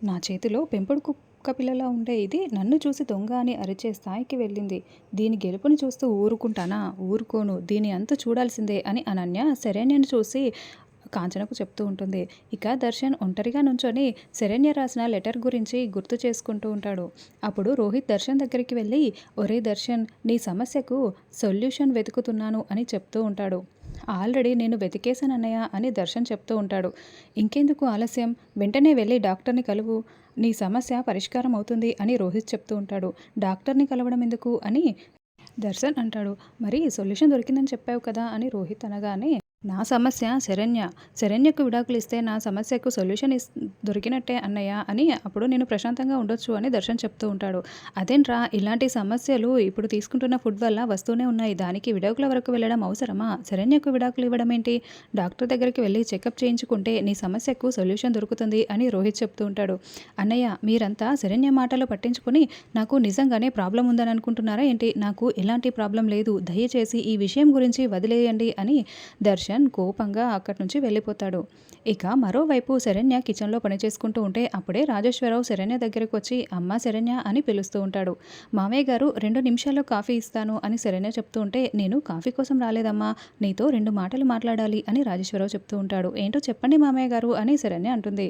నా చేతిలో పెంపుడు కుక్క పిల్లలా ఉండే ఇది నన్ను చూసి దొంగ అని అరిచే స్థాయికి వెళ్ళింది. దీని గెలుపుని చూస్తూ ఊరుకుంటానా? ఊరుకోను. దీని అంత చూడాల్సిందే అని అనన్య శరణ్యను చూసి కాంచనకు చెప్తూ ఉంటుంది. ఇక దర్శన్ ఒంటరిగా నుంచొని శరణ్య రాసిన లెటర్ గురించి గుర్తు చేసుకుంటూ ఉంటాడు. అప్పుడు రోహిత్ దర్శన్ దగ్గరికి వెళ్ళి ఒరే దర్శన్ నీ సమస్యకు సొల్యూషన్ వెతుకుతున్నాను అని చెప్తూ ఉంటాడు. ఆల్రెడీ నేను వెతికేశాను అన్నయ్య అని దర్శన్ చెప్తూ ఉంటాడు. ఇంకెందుకు ఆలస్యం? వెంటనే వెళ్ళి డాక్టర్ని కలువు. నీ సమస్య పరిష్కారం అవుతుంది అని రోహిత్ చెప్తూ ఉంటాడు. డాక్టర్ని కలవడం ఎందుకు అని దర్శన్ అంటాడు. మరి సొల్యూషన్ దొరికిందని చెప్పావు కదా అని రోహిత్ అనగానే నా సమస్య శరణ్య. శరణ్యకు విడాకులు ఇస్తే నా సమస్యకు సొల్యూషన్ ఇస్ దొరికినట్టే అన్నయ్య అని అప్పుడు నేను ప్రశాంతంగా ఉండొచ్చు అని దర్శన్ చెప్తూ ఉంటాడు. అదేంట్రా ఇలాంటి సమస్యలు ఇప్పుడు తీసుకుంటున్న ఫుడ్ వల్ల వస్తూనే ఉన్నాయి. దానికి విడాకుల వరకు వెళ్ళడం అవసరమా? శరణ్యకు విడాకులు ఇవ్వడం ఏంటి? డాక్టర్ దగ్గరికి వెళ్ళి చెకప్ చేయించుకుంటే నీ సమస్యకు సొల్యూషన్ దొరుకుతుంది అని రోహిత్ చెప్తూ ఉంటాడు. అన్నయ్య మీరంతా శరణ్య మాటలు పట్టించుకొని నాకు నిజంగానే ప్రాబ్లం ఉందని అనుకుంటున్నారా ఏంటి? నాకు ఎలాంటి ప్రాబ్లం లేదు. దయచేసి ఈ విషయం గురించి వదిలేయండి అని దర్శన్ కిషన్ కోపంగా అక్కడి నుంచి వెళ్ళిపోతాడు. ఇక మరోవైపు శరణ్య కిచెన్లో పనిచేసుకుంటూ ఉంటే అప్పుడే రాజేశ్వరరావు శరణ్య దగ్గరికి వచ్చి అమ్మ శరణ్య అని పిలుస్తూ ఉంటాడు. మామయ్య గారు రెండు నిమిషాల్లో కాఫీ ఇస్తాను అని శరణ్య చెప్తూ ఉంటే నేను కాఫీ కోసం రాలేదమ్మా నీతో రెండు మాటలు మాట్లాడాలి అని రాజేశ్వరరావు చెప్తూ ఉంటాడు. ఏంటో చెప్పండి మామయ్య గారు అని శరణ్య అంటుంది.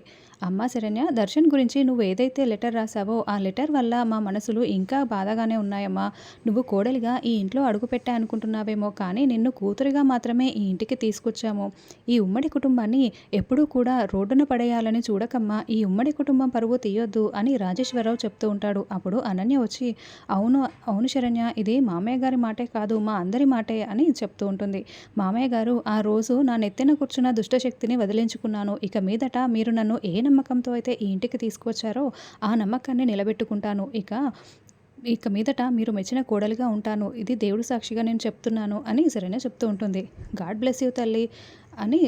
అమ్మ శరణ్య దర్శన్ గురించి నువ్వు ఏదైతే లెటర్ రాసావో ఆ లెటర్ వల్ల మా మనసులు ఇంకా బాధగానే ఉన్నాయమ్మా. నువ్వు కోడలిగా ఈ ఇంట్లో అడుగుపెట్టా అనుకుంటున్నావేమో కానీ నిన్ను కూతురిగా మాత్రమే ఈ ఇంటికి తీసుకొచ్చాము. ఈ ఉమ్మడి కుటుంబాన్ని ఎప్పుడూ కూడా రోడ్డున పడేయాలని చూడకమ్మా ఈ ఉమ్మడి కుటుంబం పరువు తీయొద్దు అని రాజేశ్వరరావు చెప్తూ ఉంటాడు. అప్పుడు అనన్య వచ్చి అవును అవును శరణ్య ఇది మామయ్య గారి మాటే కాదు మా అందరి మాటే అని చెప్తూ ఉంటుంది. మామయ్య గారు ఆ రోజు నా నెత్తిన కూర్చున్న దుష్టశక్తిని వదిలించుకున్నాను. ఇక మీదట మీరు నన్ను ఏ నమ్మకంతో అయితే ఈ ఇంటికి తీసుకొచ్చారో ఆ నమ్మకాన్ని నిలబెట్టుకుంటాను. ఇక ఇక మీదట మీరు మెచ్చిన కోడలుగా ఉంటాను. ఇది దేవుడు సాక్షిగా నేను చెప్తున్నాను అని శరణ్య చెప్తూ ఉంటుంది. గాడ్ బ్లెస్ యూ తల్లి అని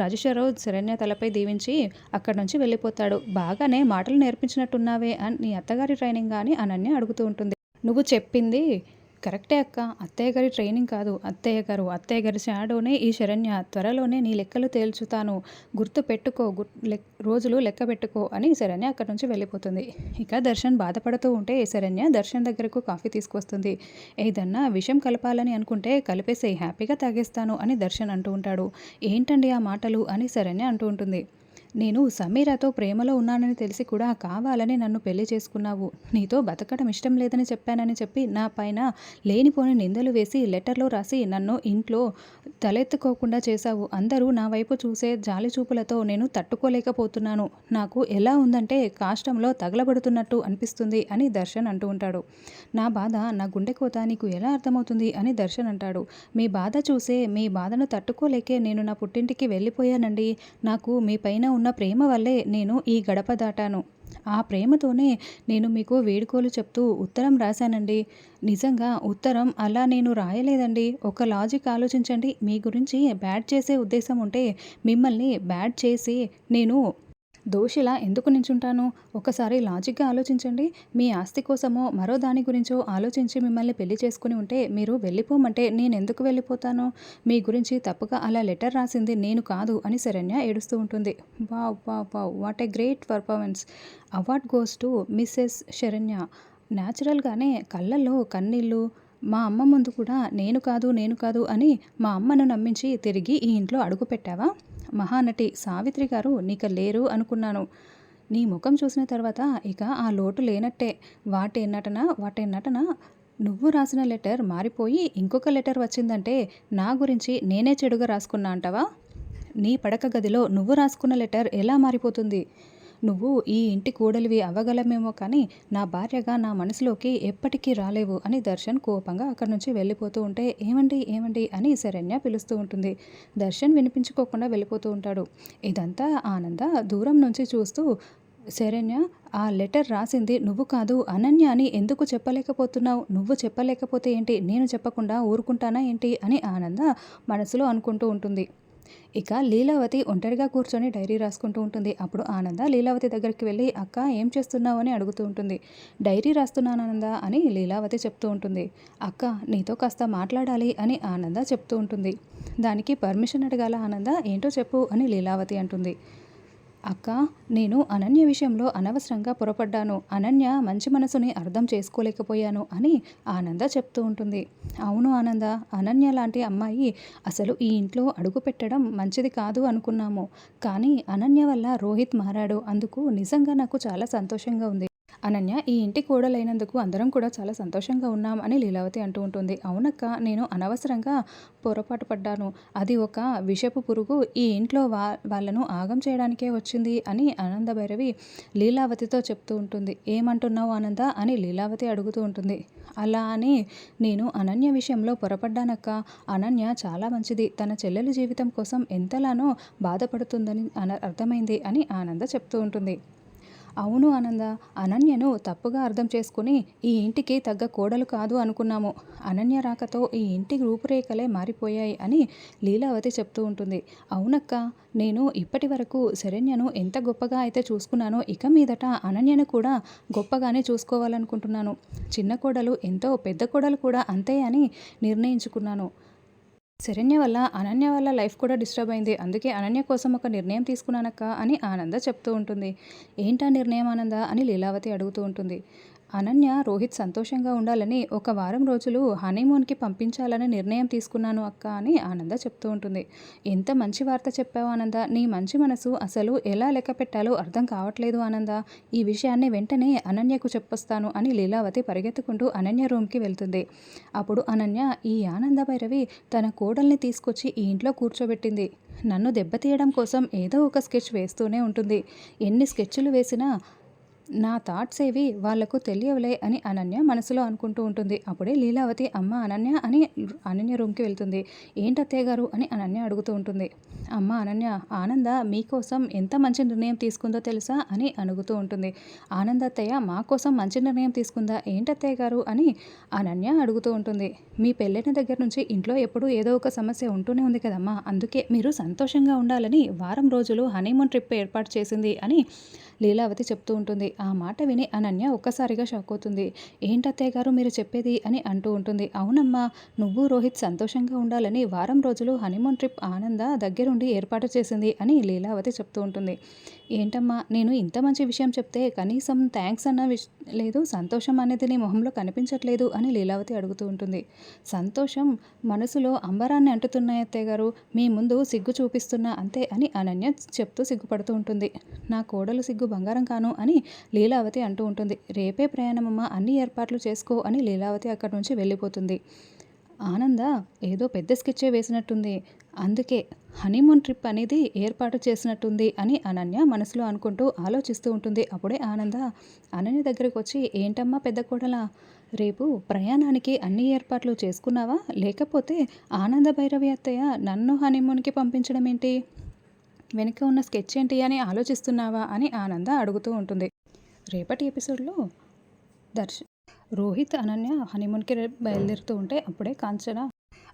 రాజేశ్వరరావు శరణ్య తలపై దీవించి అక్కడి నుంచి వెళ్ళిపోతాడు. బాగానే మాటలు నేర్పించినట్టున్నావే అని నీ అత్తగారి ట్రైనింగ్ కానీ అనన్య అడుగుతూ ఉంటుంది. నువ్వు చెప్పింది కరెక్టే అక్క. అత్తయ్య గారి ట్రైనింగ్ కాదు. అత్తయ్య గారు అత్తయ్య గారి షాడోనే ఈ శరణ్య. త్వరలోనే నీ లెక్కలు తేల్చుతాను. గుర్తు పెట్టుకో. రోజులు లెక్క పెట్టుకో అని శరణ్య అక్కడి నుంచి వెళ్ళిపోతుంది. ఇక దర్శన్ బాధపడుతూ ఉంటే శరణ్య దర్శన్ దగ్గరకు కాఫీ తీసుకొస్తుంది. ఏదన్నా విషయం కలపాలని అనుకుంటే కలిపేసే హ్యాపీగా తాగేస్తాను అని దర్శన్ అంటూ ఉంటాడు. ఏంటండి ఆ మాటలు అని శరణ్య అంటూ ఉంటుంది. నేను సమీరాతో ప్రేమలో ఉన్నానని తెలిసి కూడా కావాలని నన్ను పెళ్ళి చేసుకున్నావు. నీతో బతకడం ఇష్టం లేదని చెప్పానని చెప్పి నా పైన లేనిపోని నిందలు వేసి లెటర్లో రాసి నన్ను ఇంట్లో తలెత్తుకోకుండా చేశావు. అందరూ నా వైపు చూసే జాలి చూపులతో నేను తట్టుకోలేకపోతున్నాను. నాకు ఎలా ఉందంటే కాష్టంలో తగలబడుతున్నట్టు అనిపిస్తుంది అని దర్శన్ అంటూ ఉంటాడు. నా బాధ నా గుండె కోత నీకు ఎలా అర్థమవుతుంది అని దర్శన్ అంటాడు. మీ బాధ చూసే మీ బాధను తట్టుకోలేకే నేను నా పుట్టింటికి వెళ్ళిపోయానండి. నాకు మీ పైన ఉన్న ప్రేమ వల్లే నేను ఈ గడప దాటాను. ఆ ప్రేమతోనే నేను మీకు వేడుకోలు చెప్తూ ఉత్తరం రాశానండి. నిజంగా ఉత్తరం అలా నేను రాయలేదండి. ఒక లాజిక్ ఆలోచించండి. మీ గురించి బ్యాడ్ చేసే ఉద్దేశం ఉంటే మిమ్మల్ని బ్యాడ్ చేసి నేను దోషిలా ఎందుకు నించుంటాను? ఒకసారి లాజిక్గా ఆలోచించండి. మీ ఆస్తి కోసమో మరో దాని గురించో ఆలోచించి మిమ్మల్ని పెళ్ళి చేసుకుని ఉంటే మీరు వెళ్ళిపోమంటే నేను ఎందుకు వెళ్ళిపోతాను? మీ గురించి తప్పుగా అలా లెటర్ రాసింది నేను కాదు అని శరణ్య ఏడుస్తూ ఉంటుంది. Wow wow wow what a great performance award goes to missus Saranya. న్యాచురల్గానే కళ్ళల్లో కన్నీళ్ళు మా అమ్మ ముందు కూడా నేను కాదు నేను కాదు అని మా అమ్మను నమ్మించి తిరిగి ఈ ఇంట్లో అడుగుపెట్టావా మహానటి సావిత్రి గారు నీక లేరు అనుకున్నాను. నీ ముఖం చూసిన తర్వాత ఇక ఆ లోటు లేనట్టే. వాటే నటన వాటే నటన? నువ్వు రాసిన లెటర్ మారిపోయి ఇంకొక లెటర్ వచ్చిందంటే నా గురించి నేనే చెడుగా రాసుకున్నా అంటావా? నీ పడక గదిలో నువ్వు రాసుకున్న లెటర్ ఎలా మారిపోతుంది? నువ్వు ఈ ఇంటి కూడలివి అవ్వగలమేమో కానీ నా భార్యగా నా మనసులోకి ఎప్పటికీ రాలేవు అని దర్శన్ కోపంగా అక్కడి నుంచి వెళ్ళిపోతూ ఉంటే ఏమండి ఏమండి? అని శరణ్య పిలుస్తూ ఉంటుంది. దర్శన్ వినిపించుకోకుండా వెళ్ళిపోతూ ఉంటాడు. ఇదంతా ఆనంద దూరం నుంచి చూస్తూ శరణ్య ఆ లెటర్ రాసింది నువ్వు కాదు అనన్య అని ఎందుకు చెప్పలేకపోతున్నావు? నువ్వు చెప్పలేకపోతే ఏంటి? నేను చెప్పకుండా ఊరుకుంటానా ఏంటి? అని ఆనంద మనసులో అనుకుంటూ ఉంటుంది. ఇక లీలావతి ఒంటరిగా కూర్చొని డైరీ రాసుకుంటూ ఉంటుంది. అప్పుడు ఆనంద లీలావతి దగ్గరికి వెళ్ళి అక్క ఏం చేస్తున్నావు? అని అడుగుతూ ఉంటుంది. డైరీ రాస్తున్నాను ఆనంద అని లీలావతి చెప్తూ ఉంటుంది. అక్క నీతో కాస్త మాట్లాడాలి అని ఆనంద చెప్తూ ఉంటుంది. దానికి పర్మిషన్ అడగాల ఆనంద ఏంటో చెప్పు అని లీలావతి అంటుంది. అక్క నేను అనన్య విషయంలో అనవసరంగా పొరపడ్డాను. అనన్య మంచి మనసుని అర్థం చేసుకోలేకపోయాను అని ఆనంద చెప్తూ ఉంటుంది. అవును ఆనంద అనన్య లాంటి అమ్మాయి అసలు ఈ ఇంట్లో అడుగు పెట్టడం మంచిది కాదు అనుకున్నాము. కానీ అనన్య వల్ల రోహిత్ మారాడు. అందుకు నిజంగా నాకు చాలా సంతోషంగా ఉంది. అనన్య ఈ ఇంటి కోడలైనందుకు అందరం కూడా చాలా సంతోషంగా ఉన్నాం అని లీలావతి అంటూ ఉంటుంది. అవునక్క నేను అనవసరంగా పొరపాటు పడ్డాను. అది ఒక విషపు పురుగు. ఈ ఇంట్లో వా వాళ్ళను ఆగం చేయడానికే వచ్చింది అని ఆనంద భైరవి లీలావతితో చెప్తూ ఉంటుంది. ఏమంటున్నావు ఆనంద? అని లీలావతి అడుగుతూ ఉంటుంది. అలా అని నేను అనన్య విషయంలో పొరపడ్డానక్క. అనన్య చాలా మంచిది. తన చెల్లెల జీవితం కోసం ఎంతలానో బాధపడుతుందని అన అర్థమైంది అని ఆనంద చెప్తూ ఉంటుంది. అవును ఆనంద అనన్యను తప్పుగా అర్థం చేసుకుని ఈ ఇంటికి తగ్గ కోడలు కాదు అనుకున్నాము. అనన్య రాకతో ఈ ఇంటి రూపురేఖలే మారిపోయాయి అని లీలావతి చెప్తూ ఉంటుంది. అవునక్క నేను ఇప్పటి వరకు శరణ్యను ఎంత గొప్పగా అయితే చూసుకున్నానో ఇక మీదట అనన్యను కూడా గొప్పగానే చూసుకోవాలనుకుంటున్నాను. చిన్న కోడలు ఎంతో పెద్ద కోడలు కూడా అంతే అని నిర్ణయించుకున్నాను. శరణ్య వల్ల అనన్య వల్ల లైఫ్ కూడా డిస్టర్బ్ అయింది. అందుకే అనన్య కోసం ఒక నిర్ణయం తీసుకున్నానక్క అని ఆనంద చెప్తూ ఉంటుంది. ఏంటా నిర్ణయం ఆనంద అని లీలావతి అడుగుతూ ఉంటుంది. అనన్య రోహిత్ సంతోషంగా ఉండాలని ఒక వారం రోజులు హనీమూన్కి పంపించాలని నిర్ణయం తీసుకున్నాను అక్క అని ఆనంద చెప్తూ ఉంటుంది. ఎంత మంచి వార్త చెప్పావు ఆనంద. నీ మంచి మనసు అసలు ఎలా లెక్క పెట్టాలో అర్థం కావట్లేదు ఆనంద. ఈ విషయాన్ని వెంటనే అనన్యకు చెప్పొస్తాను అని లీలావతి పరిగెత్తుకుంటూ అనన్య రూమ్కి వెళ్తుంది. అప్పుడు అనన్య ఈ ఆనంద భైరవి తన కోడల్ని తీసుకొచ్చి ఈ ఇంట్లో కూర్చోబెట్టింది. నన్ను దెబ్బతీయడం కోసం ఏదో ఒక స్కెచ్ వేస్తూనే ఉంటుంది. ఎన్ని స్కెచ్లు వేసినా నా థాట్స్ ఏవి వాళ్ళకు తెలియవులే అని అనన్య మనసులో అనుకుంటూ ఉంటుంది. అప్పుడే లీలావతి అమ్మ అనన్య అని అనన్య రూమ్కి వెళ్తుంది. ఏంటత్తయ్య గారు? అని అనన్య అడుగుతూ ఉంటుంది. అమ్మ అనన్య ఆనంద మీకోసం ఎంత మంచి నిర్ణయం తీసుకుందో తెలుసా? అని అడుగుతూ ఉంటుంది. ఆనంద అత్తయ్య మా కోసం మంచి నిర్ణయం తీసుకుందా? ఏంటత్తయ్య గారు? అని అనన్య అడుగుతూ ఉంటుంది. మీ పెళ్ళైన దగ్గర నుంచి ఇంట్లో ఎప్పుడూ ఏదో ఒక సమస్య ఉంటూనే ఉంది కదమ్మా. అందుకే మీరు సంతోషంగా ఉండాలని వారం రోజులు హనీమూన్ ట్రిప్ ఏర్పాటు చేసింది అని లీలావతి చెప్తూ ఉంటుంది ఆ మాట విని అనన్య ఒక్కసారిగా షాక్ అవుతుంది. ఏంటత్తయ్య గారు మీరు చెప్పేది? అని అంటూ ఉంటుంది. అవునమ్మా నువ్వు రోహిత్ సంతోషంగా ఉండాలని వారం రోజులు హనీమూన్ ట్రిప్ ఆనంద దగ్గరుండి ఏర్పాటు చేసింది అని లీలావతి చెప్తూ ఉంటుంది. ఏంటమ్మా నేను ఇంత మంచి విషయం చెప్తే కనీసం థ్యాంక్స్ అన్న విష లేదు సంతోషం అనేది నీ మొహంలో కనిపించట్లేదు అని లీలావతి అడుగుతూ ఉంటుంది. సంతోషం మనసులో అంబరాన్ని అంటుతున్నాయి అత్తయ్య గారు మీ ముందు సిగ్గు చూపిస్తున్నా అంతే అని అనన్య చెప్తూ సిగ్గుపడుతూ ఉంటుంది. నా కోడలు సిగ్గు బంగారం కాను అని లీలావతి అంటూ ఉంటుంది. రేపే ప్రయాణమమ్మ అన్ని ఏర్పాట్లు చేసుకో అని లీలావతి అక్కడి నుంచి వెళ్ళిపోతుంది. ఆనంద ఏదో పెద్ద స్కెచ్చే వేసినట్టుంది. అందుకే హనీమూన్ ట్రిప్ అనేది ఏర్పాటు చేసినట్టుంది అని అనన్య మనసులో అనుకుంటూ ఆలోచిస్తూ ఉంటుంది. అప్పుడే ఆనంద అనన్య దగ్గరికి వచ్చి ఏంటమ్మా పెద్ద కోడలా? రేపు ప్రయాణానికి అన్ని ఏర్పాట్లు చేసుకున్నావా? లేకపోతే ఆనంద భైరవి అత్తయ్య నన్ను హనీమూన్కి పంపించడం ఏంటి? వెనుక ఉన్న స్కెచ్ ఏంటి అని ఆలోచిస్తున్నావా? అని ఆనంద అడుగుతూ ఉంటుంది. రేపటి ఎపిసోడ్లో దర్శ రోహిత్ అనన్య హనీమూన్కి బయలుదేరుతూ ఉంటే అప్పుడే కాంచన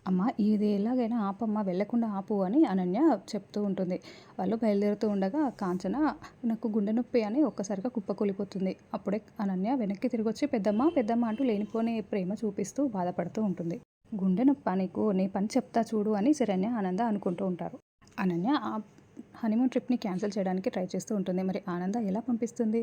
అమ్మ ఇది ఎలాగైనా ఆపమ్మ వెళ్ళకుండా ఆపు అని అనన్య చెప్తూ ఉంటుంది. వాళ్ళు బయలుదేరుతూ ఉండగా కాంచన నాకు గుండె నొప్పి అని ఒక్కసారిగా కుప్పకూలిపోతుంది అప్పుడే అనన్య వెనక్కి తిరిగి వచ్చి పెద్దమ్మ పెద్దమ్మ అంటూ లేనిపోని ప్రేమ చూపిస్తూ బాధపడుతూ ఉంటుంది. గుండె నొప్ప నీకు? నీ పని చెప్తా చూడు అని శరణ్య ఆనంద అనుకుంటూ ఉంటారు. అనన్య ఆ హనీమూన్ ట్రిప్ని క్యాన్సిల్ చేయడానికి ట్రై చేస్తూ ఉంటుంది. మరి ఆనంద ఎలా పంపిస్తుంది?